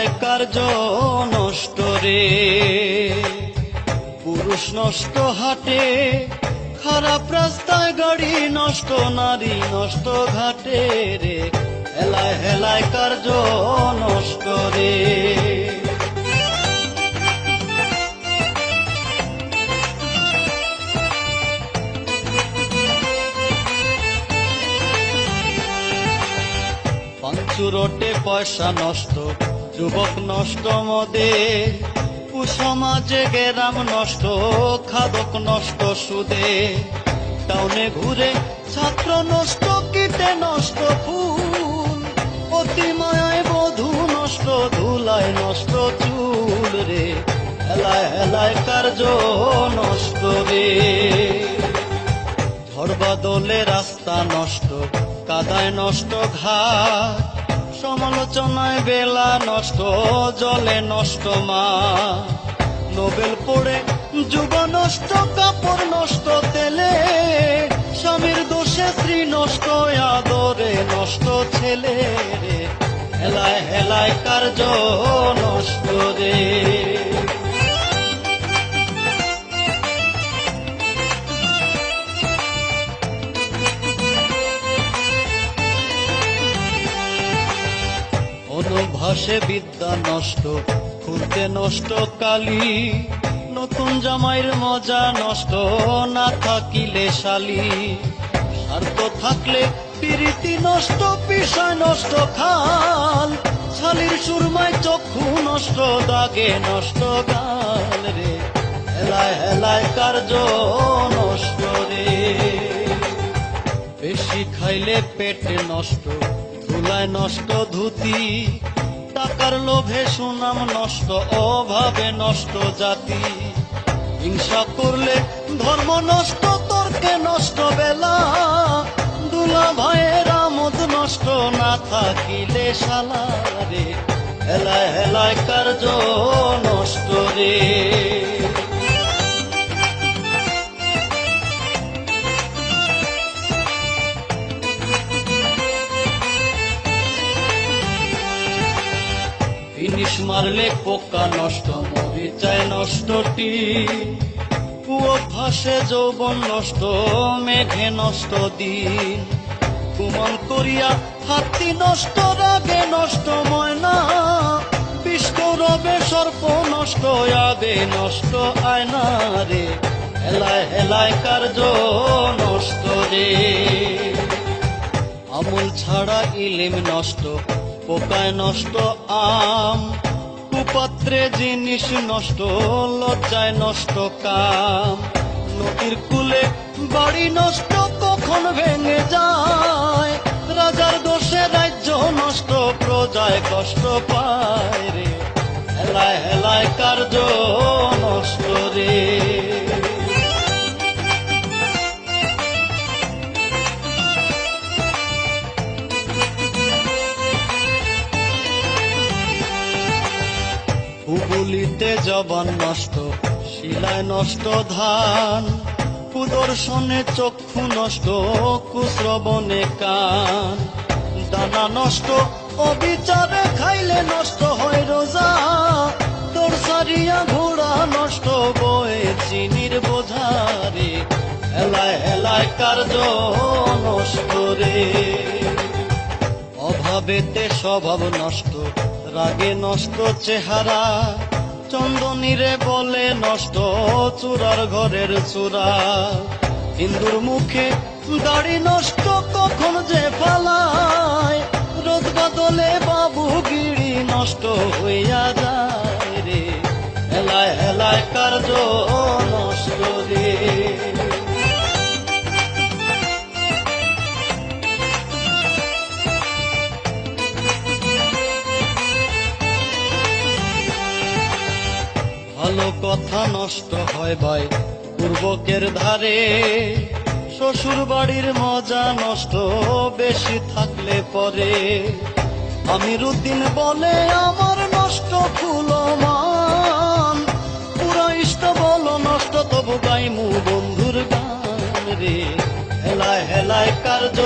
হেলায় কার্য নষ্ট রে। পুরুষ নষ্ট হাটে, খারাপ রাস্তায় গাড়ি নষ্ট, নারী নষ্ট ঘাটে রে। হেলায় হেলায় কার্য নষ্ট রে। পাঞ্চুরটে পয়সা নষ্ট যুবক নষ্ট মদে কুসমাজে গেরাম নষ্ট, খাদক নষ্ট সুদে। টাউনে ঘুরে ছাত্র নষ্ট, কীটে নষ্ট ফুল। অতি মায়ায় বধু নষ্ট, ধুলায় নষ্ট চুল রে। হেলায় হেলায় কার্য নষ্ট রে। ঝড় বাদলে রাস্তা নষ্ট, কাদায় নষ্ট ঘাট। সমালোচনায় বেলা নষ্ট, জলে নষ্ট মা। নোবেল পড়ে যুব নষ্ট, কাপড় নষ্ট, তেলে স্বামীর দোষে স্ত্রী নষ্ট, আদরে নষ্ট ছেলে রে। হেলায় হেলায় কার্য নষ্ট রে। অনুভাসে বিদ্যা নষ্ট, খুলতে নষ্ট কালি। নতুন জামাইয়ের মজা নষ্ট, না থাকিলে শালি। স্বার্থ থাকলে প্রীতি নষ্ট বিষয় নষ্ট খাল। শালির সুরমায় চক্ষু নষ্ট, দাগে নষ্ট গাল রে। হেলায় হেলায় কার্য নষ্ট রে। বেশি খাইলে পেট নষ্ট, ধুলায় নষ্ট ধুতি। টাকার লোভে সুনাম নষ্ট, অভাবে নষ্ট জাতি। হিংসা করলে ধর্ম নষ্ট, তর্কে নষ্ট বেলা। দুলা ভাইয়ের আমদ নষ্ট, না থাকিলে শালা রে। হেলায় হেলায় কার্য নষ্ট রে। মারলে পোকা নষ্ট, মরিচায় নষ্টটি। কুয়ো ভাসে, যৌবন নষ্ট, মেঘে নষ্ট দিন। কুমন করিয়া হাতি নষ্ট, রাগে নষ্ট, ময়না। বিষ্ণুরবে সর্প নষ্ট, আবে নষ্ট, আয়না রে। হেলায় হেলায় কার্য নষ্ট রে। আমল ছাড়া ইলিম নষ্ট, পোকায় নষ্ট আম। কুপাত্রে জিনিস নষ্ট, লজ্জায় নষ্ট কাম। নদীর কুলে বাড়ি নষ্ট, কখন ভেঙে যায়? রাজার দোষে রাজ্য নষ্ট, প্রজায় কষ্ট পায় রে। হেলায় হেলায় কার্য হুগুলিতে জবান নষ্ট, শিলায় নষ্ট ধান কুদর্শনে চক্ষু নষ্ট, কুশ্রবণে কান। দানা নষ্ট, অবিচারে খাইলে নষ্ট হয় রোজা তোর সারিয়া ঘোড়া নষ্ট বয়ে চিনির বোঝারে হেলায় হেলায় কার্য নষ্ট রে। অভাবেতে স্বভাব নষ্ট, রাগে নষ্ট চেহারা চন্দনীরে বলে নষ্ট চূড়ার ঘরের চূড়া। হিন্দুর মুখে দাড়ি নষ্ট কখন যে পালায় রোদ বদলে বাবু গিড়ি নষ্ট হইয়া যায় রে। হেলায় হেলায় কার্য ভালো কথা নষ্ট হয় ভাই। পূর্বকের ধারে শ্বশুর বাড়ির মজা নষ্ট বেশি থাকলে পরে। আমিরুদ্দিন বলে, আমার নষ্ট ফুলমান পুরা ইষ্ট বলো নষ্ট, তবু গাইমু বন্ধুর গান রে। হেলায় হেলায় কার্য